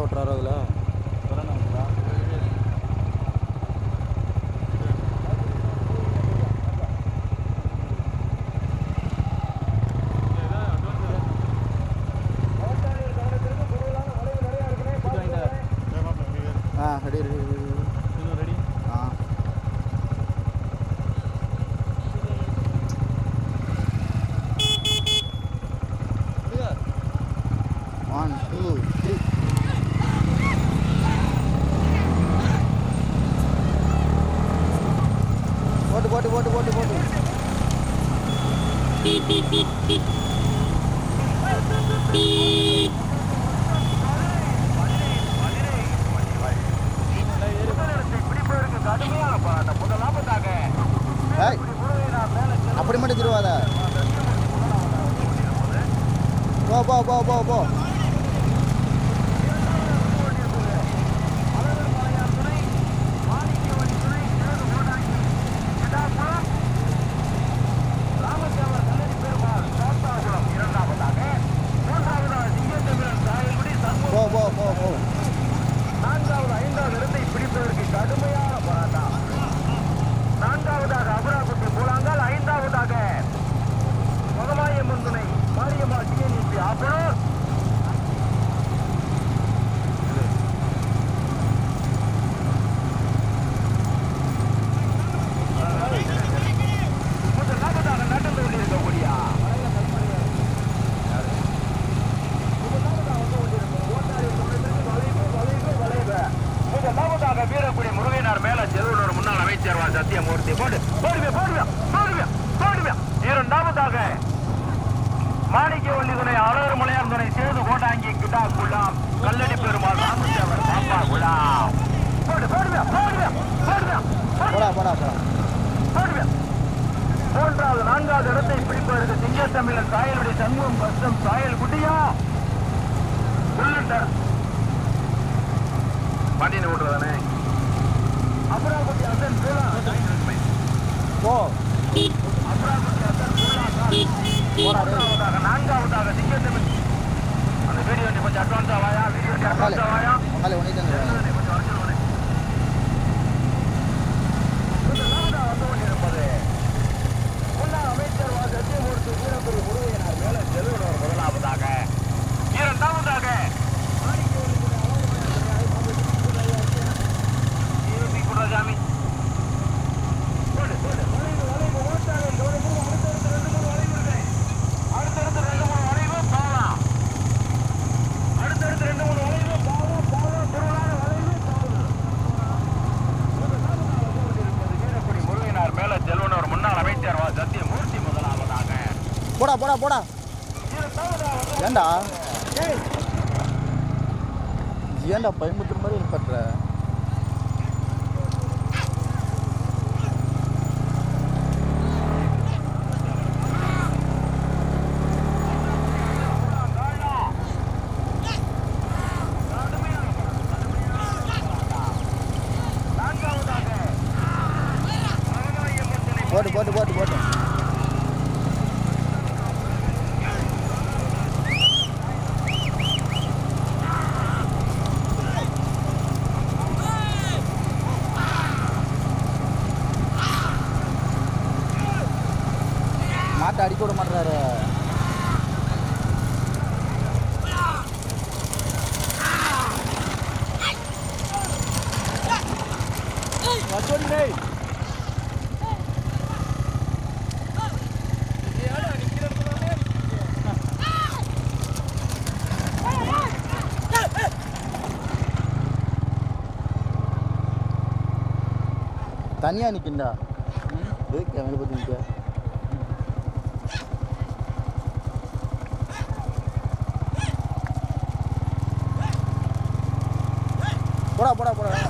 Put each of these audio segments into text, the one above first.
ஓட்டுறாரு அதில்? மூன்றாவது நான்காவது இடத்தை பிடிப்பதற்கு சிங்க தமிழர் சாயலுடைய சண்முகம் கஷ்டம் சாயல் குட்டியா? உள்ளிட்ட பாட்டின்னு ஓட்டுறதானே? அப்புறம் குட்டி அசன் ஓ அப்புறம் குட்டி அசன் நான்காவதாக சிங்க தமிழ் அந்த வீடியோ கொஞ்சம் அட்வான்ஸாக வாயா? வீடியோ அட்வான்ஸாக வாயா? வீரப்பெரு முருகையனார் மேல செல்வனம் போடா போடா. ஏண்டா? ஏண்டா பயமுத்துற மாதிரி பண்ற? போட்டு போட்டு போட்டு போட்டு தனியாக நிற்கிண்டா எதுக்கு அவனை பற்றி நிற்க போடா போடா போடா.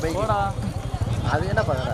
பைக் அது என்ன பார்க்குற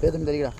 பேதும் தெரியுடா